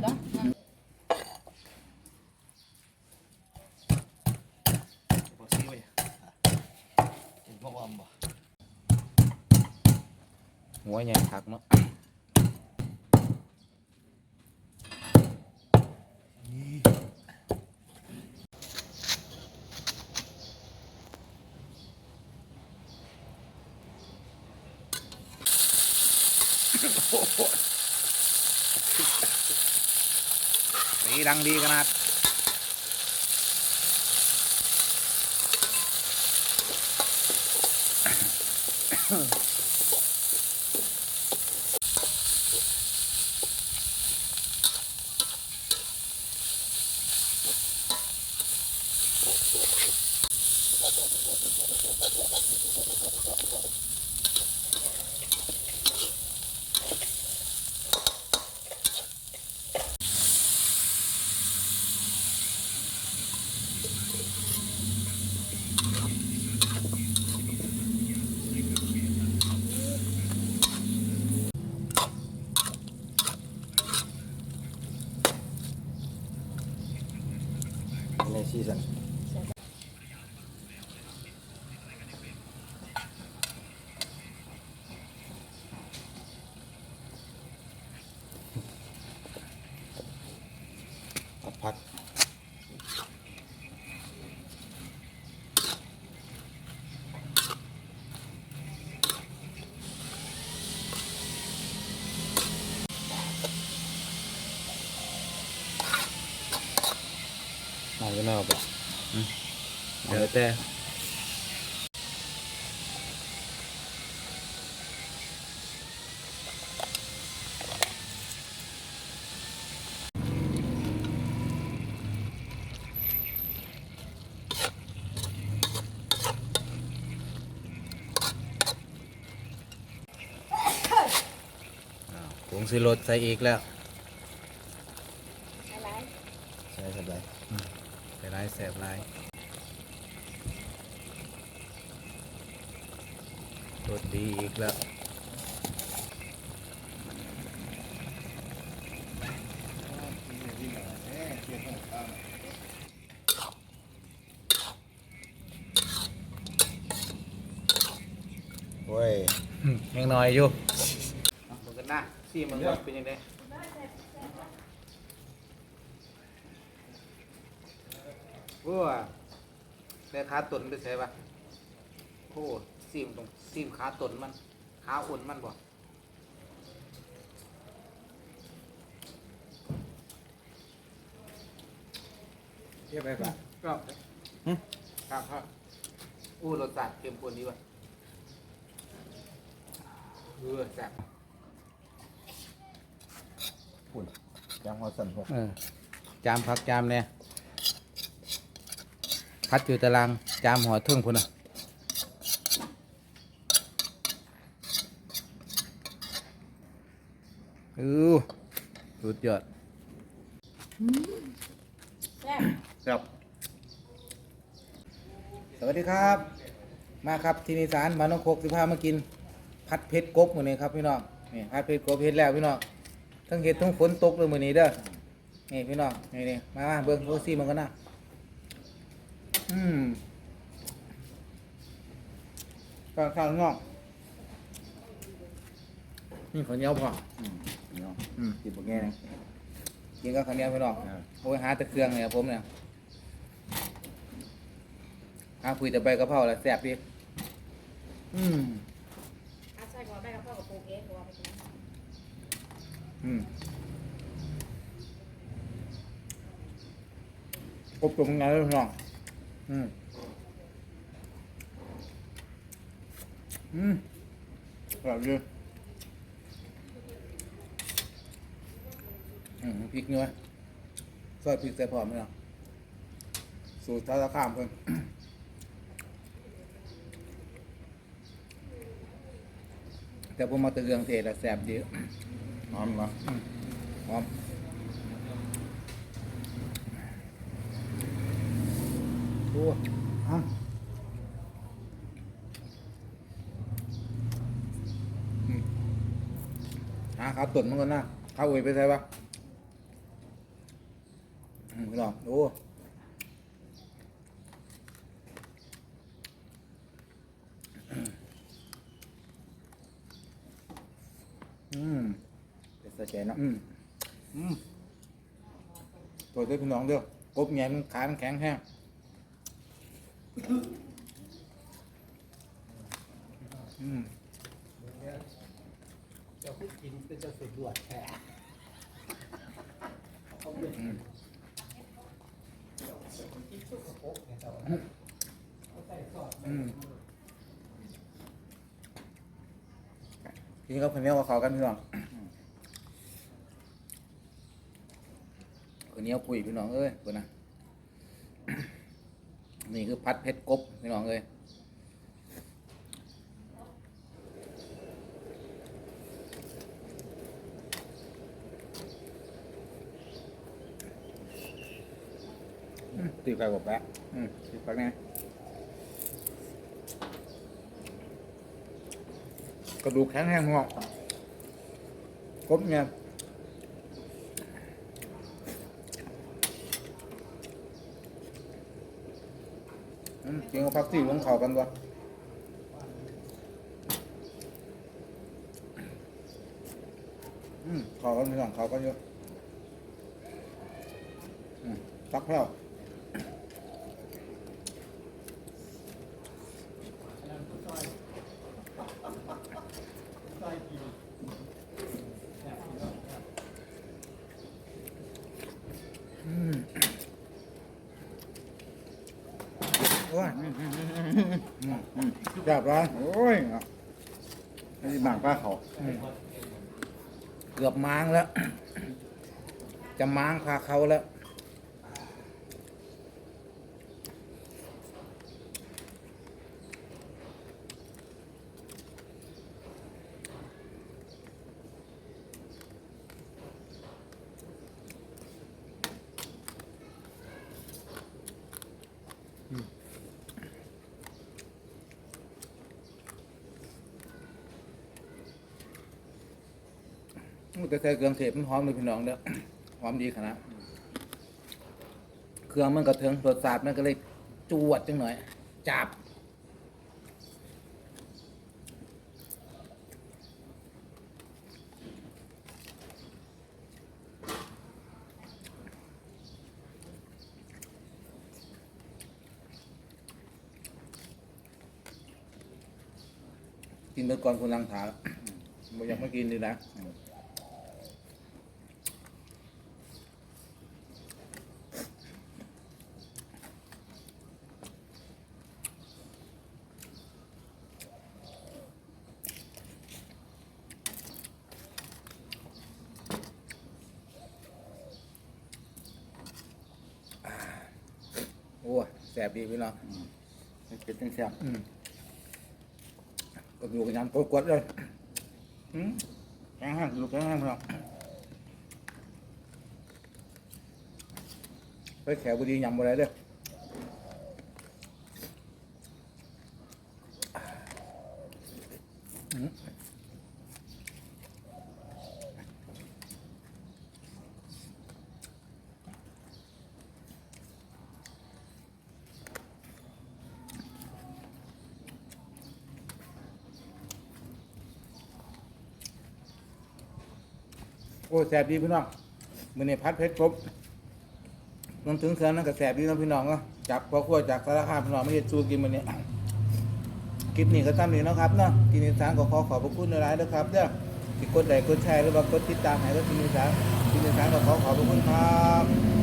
rồi đó quá nhanh thật nó Oh, boy. ดังดีขนาดอืม ซีสันผัก ก็น่าปะเดี๋ยวแต่ผงซีรสใส่อีกแล้ว อะไร ใส่สบาย ใส่ลายแสบลายรสดีอีกแล้วโอ้ยยังน้อยอยู่มันกันนะซี่มันว่าเป็นยังไง วัวได้ขาตนไปใช่ปะโอ้ซีมตรงซีมขาตนมันขาอุ่นมันบ่เทียบไปปะครับครับครับอู้รสชาติเข้มข้นดีว่ะเออแซ่บฝุ่นยางหัวสันหกเออจามพักจามเนี่ย พัดอยู่ตารางจามหัวทึ่งพุ่นอะอือสุดยอดแซ่บครับ สวัสดีครับ มาครับที่นิสานมานองโคกสิพามากิน พัดเพชรกบมื้อนี้ครับพี่น้องนี่พัดเพชรกบเฮ็ดแล้วพี่น้องทั้งเฮ็ดทั้งฝนตกเลยมื้อนี้เด้อนี่พี่น้องนี่นี่มามาเบิ่งโรซี่มันก็น่า อืมข้าวข้าวงอกนี่ข้าวเหนียวพอ อืมเนาะอืม กินพวกแง่นะกินกับข้าวเหนียวพี่น้องอ่าโอ้ยหาแต่เครื่องเนี่ยผมเนี่ยหาคุยแต่ใบกะเพราแล้วแซ่บดีอืม อาใส่หัวแม่กับพ่อกับปูเก๊หัวไปกินอืมกบตรงไหนเลยพี่น้อง อืมอืมอร่อยดีอืมพริกเนื้อซอยพริกใส่พร้อมเนาะสูตรท่าตะขามเพิ่นแต่ผมมาตะเรืองเทศแล้วแซ่บดีหอมเนาะหอม โอ้อ้าวอืมหาข้าวตุ่นมันก่อนนะข้าวอุ้ยไปใส่ปะอืมพี่น้องโอ้อืมเป็นสะใจเนาะอืมอืมตัวเด้อพี่น้องเด้อกบแงนขามันแข็งแห้ง อืมเจ้าผู้กินเป็นเจ้าสุดดวดแท้อืมกินชุกกระโปงเนี่ยเจ้าเขาใส่ซอสอืมทีนี้ก็คนนี้ว่าเขากันพี่น้องคนนี้เอาปุ๋ยพี่น้องเอ้ยคนนะ นี่คือพัดเพชรกบพี่น้องเอ้ยตีไก่บแปะตีปักแน่กระดูกแข็งแห้งงอกกบเนี่ย จริงเราพักสี่ลงเขากันวะอืมเขากันพี่น้องเขากันเยอะอืมพักแล้ว นั่นผู้ซอยซอยกินแบบพี่น้องครับ อืม โอ้ยอืมอืมอืมอืมจับร้อยโอ้ยเนาะไอ้บางป้าเขาเกือบม้างแล้ว จะม้างพาเขาแล้ว จะใส่เครื่องเทศมันหอมเลยพี่น้องเด้อหอมดีขนาดเครื่องมันกระเทิงรสชาติมันก็เลยจวดจังหน่อย จับกินไปก่อนคุณลังถาบ่อยากมากินดีนะ โอ้ยแสบดีพี่น้องไม่เป็นจังแซ่บอืมก็อยู่กันยันกดๆเลยอืมแข็งแห้งอยู่แข็งแห้งพี่น้องไปแขวบุรียำอะไรเด้ออืม โอ้แสบดีพี่น้องมือนี่พัดเพชรครบรวมถึงเครื่องนั่นก็แสบดีเนาะพี่น้องก็จับพอขั้วจากสารคามพี่น้องไม่ได้จูกินมันนี้คลิปนี้ก็ตั้งนี้นะครับเนาะกินอีสานก็ขอขอบพระคุณในร้ายๆนะครับเด้อที่กดไลค์กดแชร์หรือว่ากดติดตามให้กับกินอีสานกินอีสานก็ขอขอบพระคุณครับ